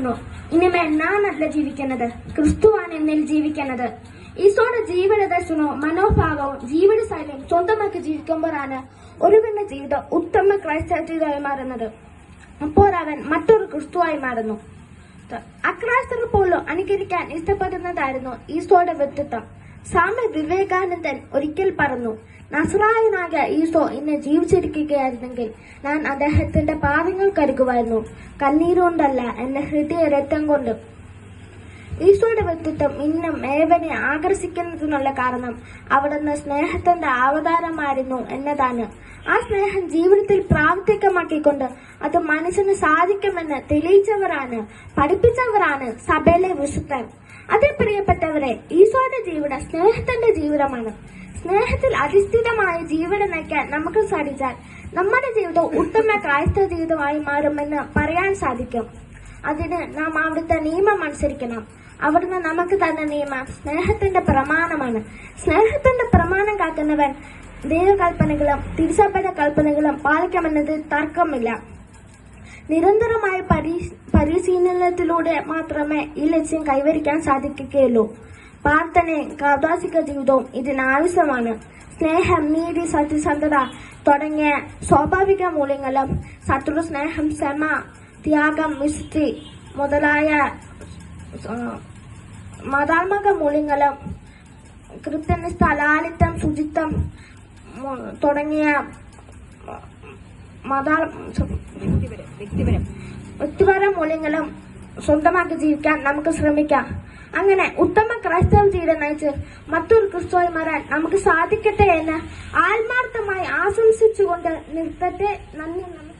പറഞ്ഞു ഇനിമേൽ നാമല്ല ജീവിക്കുന്നത് ക്രിസ്തുവാണ് എന്നിൽ ജീവിക്കുന്നത്. ഈശോയുടെ ജീവിത ദർശനവും മനോഭാവവും ജീവിത ശൈലിയും സ്വന്തമാക്കി ജീവിക്കുമ്പോഴാണ് ഒരുവന്റെ ജീവിതം ഉത്തമ ക്രൈസ്തവ ജീവിതമായി മാറുന്നത്. അപ്പോൾ അവൻ മറ്റൊരു ക്രിസ്തുവായി മാറുന്നു. അക്രാസ്തർ പോലും അനുകരിക്കാൻ ഇഷ്ടപ്പെടുന്നതായിരുന്നു ഈശോയുടെ വ്യക്തിത്വം. സ്വാമി വിവേകാനന്ദൻ ഒരിക്കൽ പറഞ്ഞു നസറായനായ ഈസോ ഇന്ന് ജീവിച്ചിരിക്കുകയായിരുന്നെങ്കിൽ ഞാൻ അദ്ദേഹത്തിന്റെ പാദങ്ങൾ കരുകുമായിരുന്നു കണ്ണീരുകൊണ്ടല്ല എന്റെ ഹൃദയ രക്തം കൊണ്ട്. ഈശോയുടെ വ്യക്തിത്വം ഇന്നും ഏവനെ ആകർഷിക്കുന്നതിനുള്ള കാരണം അവിടുന്ന് സ്നേഹത്തിന്റെ അവതാരമായിരുന്നു എന്നതാണ്. ആ സ്നേഹം ജീവിതത്തിൽ പ്രാവർത്തികമാക്കിക്കൊണ്ട് അത് മനുഷ്യന് സാധിക്കുമെന്ന് തെളിയിച്ചവരാണ് പഠിപ്പിച്ചവരാണ് സഭയിലെ വിശുദ്ധൻ അതേ പ്രിയപ്പെട്ടവരെ ഈശോയുടെ ജീവിതം സ്നേഹത്തിന്റെ ജീവിതമാണ്. സ്നേഹത്തിൽ അധിഷ്ഠിതമായ ജീവിതം നയിക്കാൻ നമുക്ക് സാധിച്ചാൽ നമ്മുടെ ജീവിതം ഉത്തമ ക്രൈസ്തവ ജീവിതമായി മാറുമെന്ന് പറയാൻ സാധിക്കും. അതിന് നാം അവിടുത്തെ നിയമം അനുസരിക്കണം. അവിടുന്ന് നമുക്ക് തന്ന നിയമം സ്നേഹത്തിന്റെ പ്രമാണമാണ്. സ്നേഹത്തിന്റെ പ്രമാണം കാക്കുന്നവൻ ദൈവകൽപ്പനകളും തിരിച്ചപ്പെട്ട കൽപ്പനകളും പാലിക്കുമെന്നതിൽ തർക്കമില്ല. നിരന്തരമായ പരി- പരിശീലനത്തിലൂടെ മാത്രമേ ഈ ലക്ഷ്യം കൈവരിക്കാൻ സാധിക്കുകയുള്ളൂ. പ്രാർത്ഥനയും കാർദാസിക ജീവിതവും ഇതിനാവശ്യമാണ് സ്നേഹം നീതി സത്യസന്ധത തുടങ്ങിയ സ്വാഭാവിക മൂല്യങ്ങളും ശത്രു സ്നേഹം ക്ഷമ ത്യാഗം വിശുദ്ധി മുതലായ മതാത്മക മൂല്യങ്ങളും കൃത്യനിഷ്ഠ ലാളിത്യം ശുചിത്വം തുടങ്ങിയ മതാ വ്യക്തിപരം. വ്യക്തിപര മൂല്യങ്ങളും സ്വന്തമാക്കി ജീവിക്കാൻ നമുക്ക് ശ്രമിക്കാം. അങ്ങനെ ഉത്തമ ക്രൈസ്തവ ജീവിതം നയിച്ച് മറ്റൊരു ക്രിസ്തുവായി മാറാൻ നമുക്ക് സാധിക്കട്ടെ എന്ന് ആത്മാർത്ഥമായി ആശംസിച്ചുകൊണ്ട് നിർത്തട്ടെ. നന്ദി നമസ്കാരം.